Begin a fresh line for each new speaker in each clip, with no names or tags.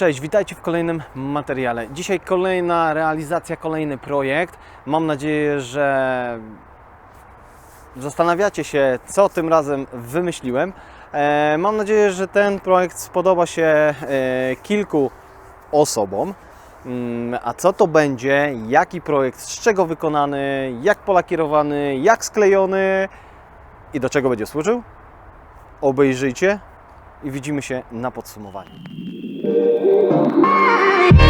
Cześć, witajcie w kolejnym materiale. Dzisiaj kolejna realizacja, kolejny projekt. Mam nadzieję, że zastanawiacie się, co tym razem wymyśliłem. E, Mam nadzieję, że ten projekt spodoba się e, kilku osobom. Mm, A co to będzie, jaki projekt, z czego wykonany, jak polakierowany, jak sklejony i do czego będzie służył? Obejrzyjcie i widzimy się na podsumowaniu. Yeah.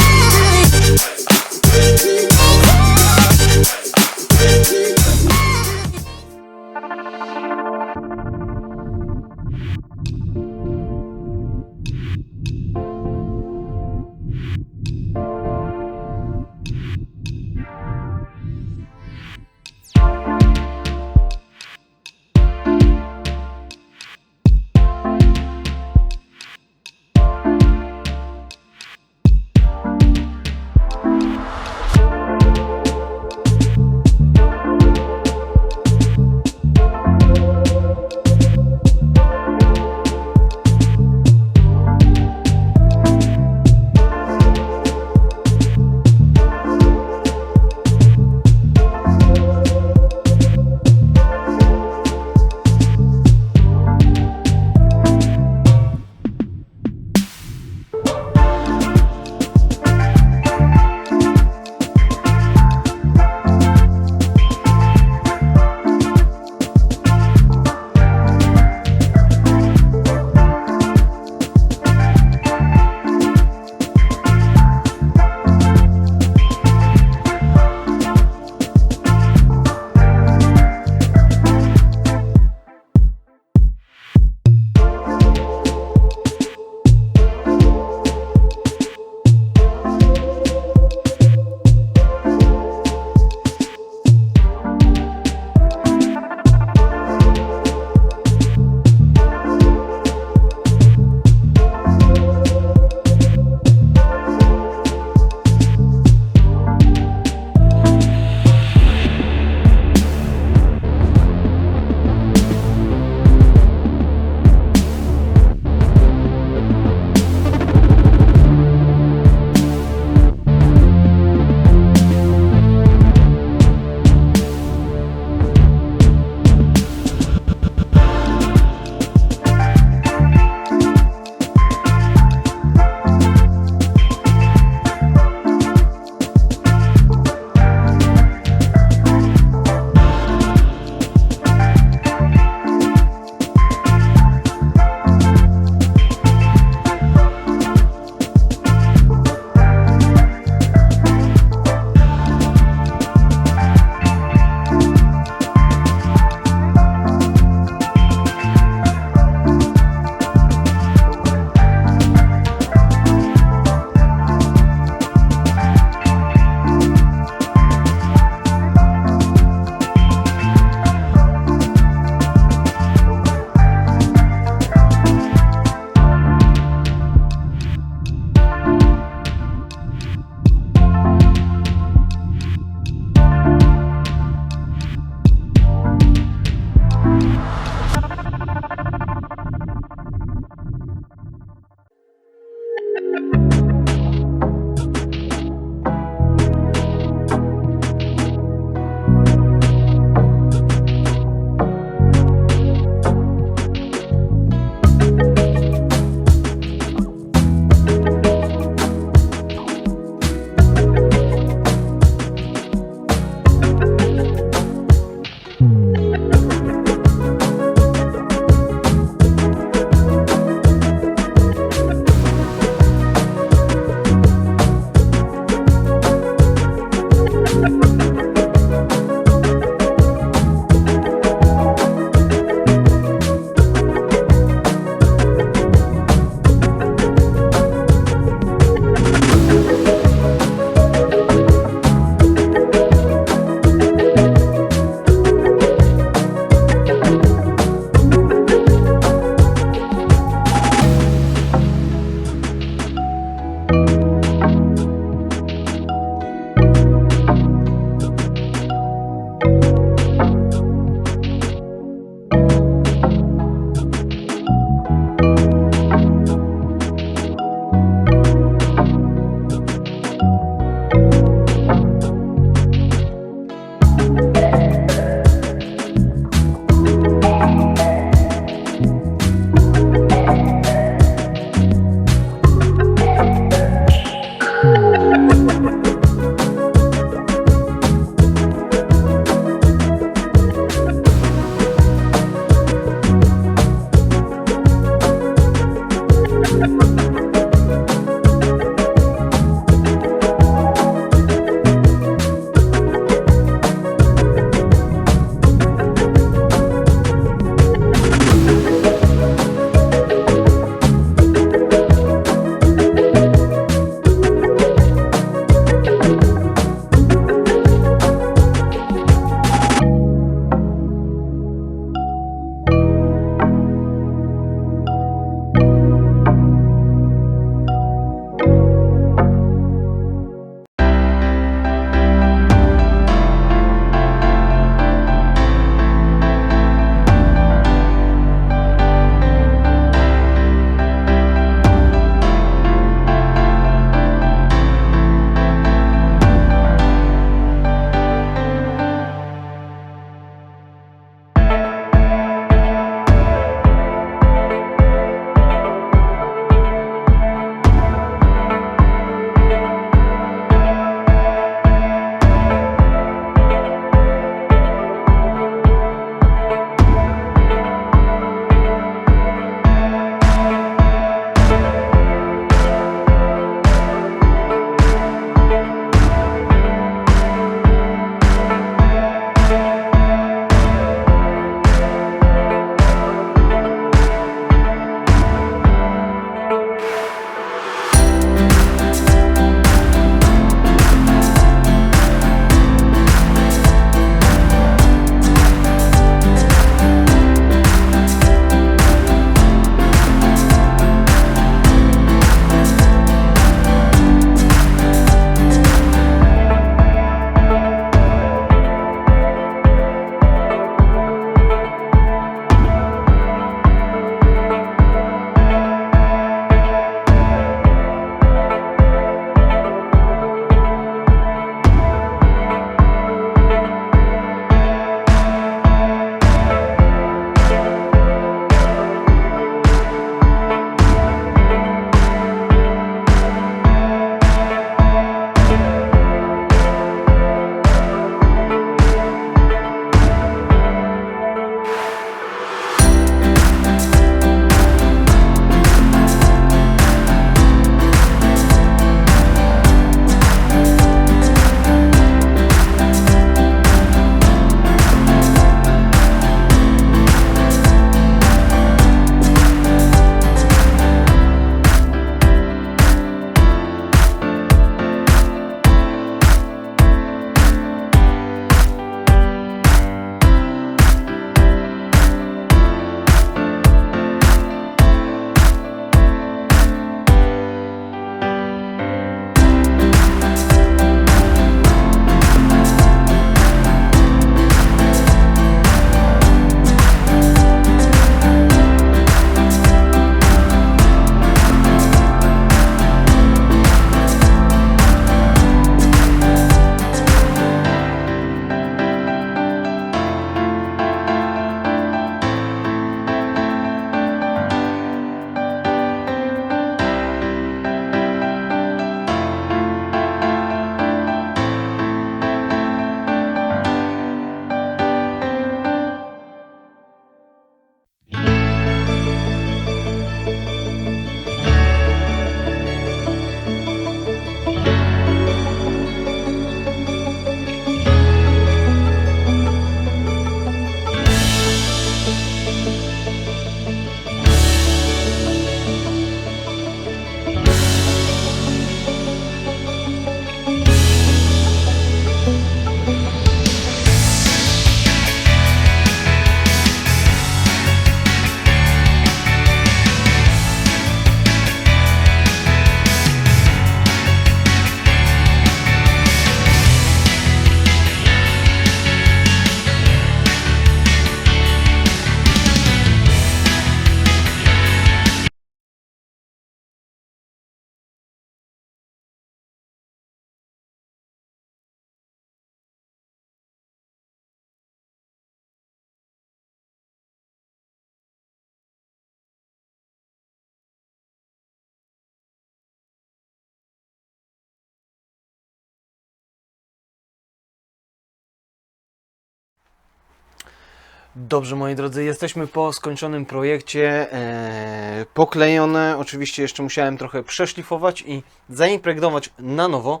Dobrze, moi drodzy, jesteśmy po skończonym projekcie. E, poklejone. Oczywiście jeszcze musiałem trochę przeszlifować i zaimpregnować na nowo.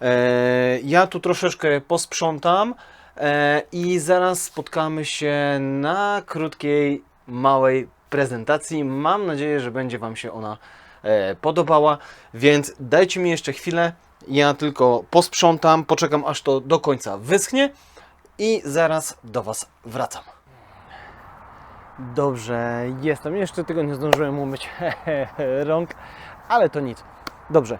E, ja tu troszeczkę posprzątam e, i zaraz spotkamy się na krótkiej, małej prezentacji. Mam nadzieję, że będzie Wam się ona e, podobała, więc dajcie mi jeszcze chwilę. Ja tylko posprzątam, poczekam aż to do końca wyschnie i zaraz do Was wracam. Dobrze, jestem. Jeszcze tego nie zdążyłem umyć rąk, ale to nic. Dobrze.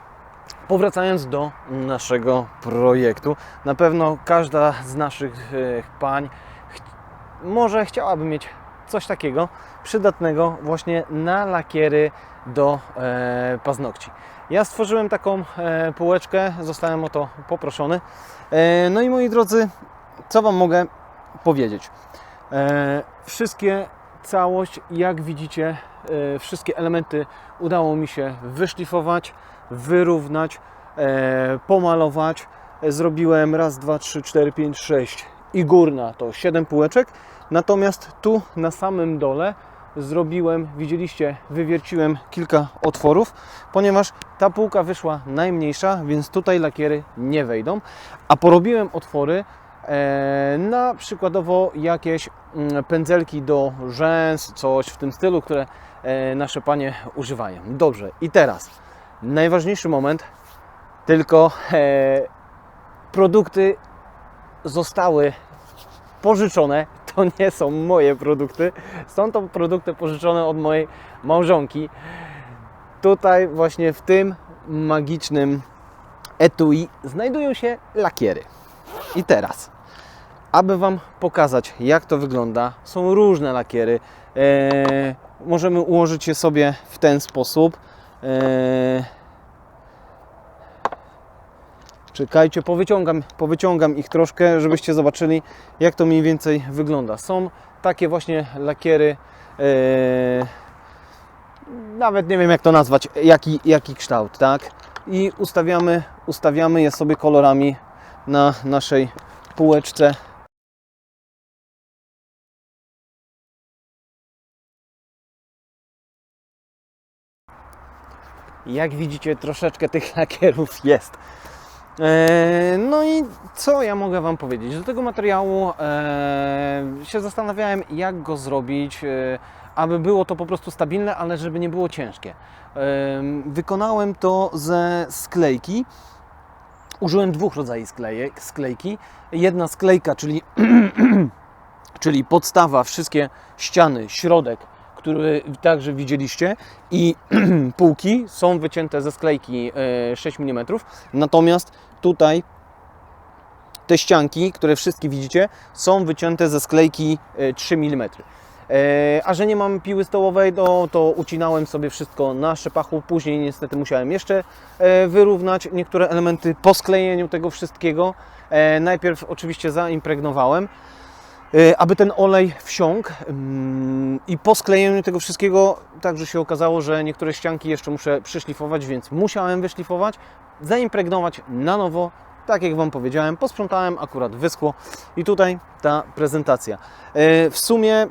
Powracając do naszego projektu, na pewno każda z naszych e, pań ch- może chciałaby mieć coś takiego przydatnego właśnie na lakiery do e, paznokci. Ja stworzyłem taką e, półeczkę, zostałem o to poproszony. E, no i moi drodzy, co Wam mogę powiedzieć? E, wszystkie całość, jak widzicie, e, wszystkie elementy udało mi się wyszlifować, wyrównać, e, pomalować. E, Zrobiłem raz, dwa, trzy, cztery, pięć, sześć i górna to 7 półeczek. Natomiast tu na samym dole zrobiłem, widzieliście, wywierciłem kilka otworów, ponieważ ta półka wyszła najmniejsza, więc tutaj lakiery nie wejdą. A porobiłem otwory na przykładowo jakieś mm, pędzelki do rzęs, coś w tym stylu, które e, nasze panie używają. Dobrze, i teraz najważniejszy moment, tylko e, produkty zostały pożyczone. To nie są moje produkty, są to produkty pożyczone od mojej małżonki. Tutaj właśnie w tym magicznym etui znajdują się lakiery. I teraz, aby Wam pokazać, jak to wygląda, są różne lakiery. Eee, możemy ułożyć je sobie w ten sposób. Eee, czekajcie, powyciągam, powyciągam ich troszkę, żebyście zobaczyli, jak to mniej więcej wygląda. Są takie właśnie lakiery. Eee, nawet nie wiem jak to nazwać, jaki, jaki kształt, tak? I ustawiamy, ustawiamy je sobie kolorami na naszej półeczce. Jak widzicie, troszeczkę tych lakierów jest. E, No i co ja mogę Wam powiedzieć? Do tego materiału e, się zastanawiałem, jak go zrobić, e, aby było to po prostu stabilne, ale żeby nie było ciężkie. Wykonałem to ze sklejki. Użyłem dwóch rodzajów sklejek, sklejki. Jedna sklejka, czyli, czyli podstawa, wszystkie ściany, środek, który także widzieliście i półki są wycięte ze sklejki e, 6 mm. Natomiast tutaj te ścianki, które wszystkie widzicie, są wycięte ze sklejki e, 3 mm. E, A że nie mam piły stołowej, to, to ucinałem sobie wszystko na szepachu. Później niestety musiałem jeszcze e, wyrównać niektóre elementy po sklejeniu tego wszystkiego. E, Najpierw oczywiście zaimpregnowałem, e, aby ten olej wsiąkł mm, i po sklejeniu tego wszystkiego także się okazało, że niektóre ścianki jeszcze muszę przyszlifować, więc musiałem wyszlifować, zaimpregnować na nowo, tak jak Wam powiedziałem, posprzątałem, akurat wyschło i tutaj ta prezentacja. E, W sumie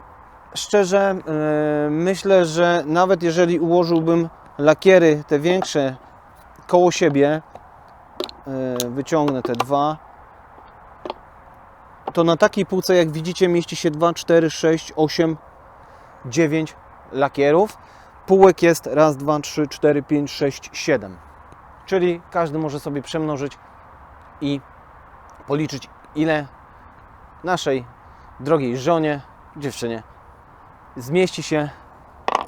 szczerze e, myślę, że nawet jeżeli ułożyłbym lakiery te większe koło siebie, e, wyciągnę te dwa, to na takiej półce, jak widzicie, mieści się 2, 4, 6, 8, 9 lakierów. Półek jest raz, dwa, trzy, cztery, pięć, sześć, siedem. Czyli każdy może sobie przemnożyć i policzyć, ile naszej drogiej żonie, dziewczynie, zmieści się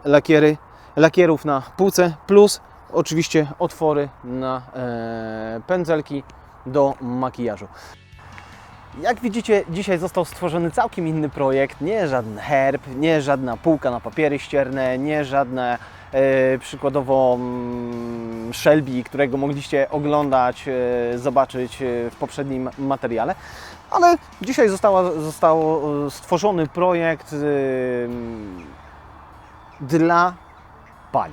lakiery, lakierów na półce, plus oczywiście otwory na e, pędzelki do makijażu. Jak widzicie, dzisiaj został stworzony całkiem inny projekt. Nie żaden herb, nie żadna półka na papiery ścierne, nie żadne e, przykładowo mm, Shelby, którego mogliście oglądać, e, zobaczyć e, w poprzednim materiale. Ale dzisiaj została, został stworzony projekt dla pań.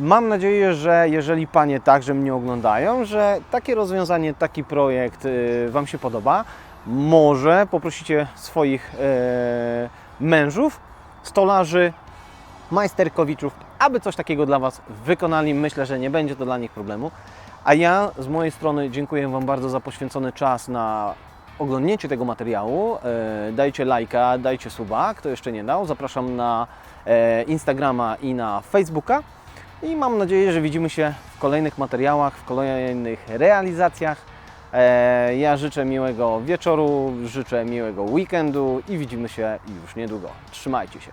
Mam nadzieję, że jeżeli panie także mnie oglądają, że takie rozwiązanie, taki projekt Wam się podoba. Może poprosicie swoich e, mężów, stolarzy, majsterkowiczów, aby coś takiego dla Was wykonali. Myślę, że nie będzie to dla nich problemu. A ja z mojej strony dziękuję Wam bardzo za poświęcony czas na oglądnięcie tego materiału. E, Dajcie lajka, dajcie suba, kto jeszcze nie dał. Zapraszam na e, Instagrama i na Facebooka. I mam nadzieję, że widzimy się w kolejnych materiałach, w kolejnych realizacjach. E, Ja życzę miłego wieczoru, życzę miłego weekendu i widzimy się już niedługo. Trzymajcie się.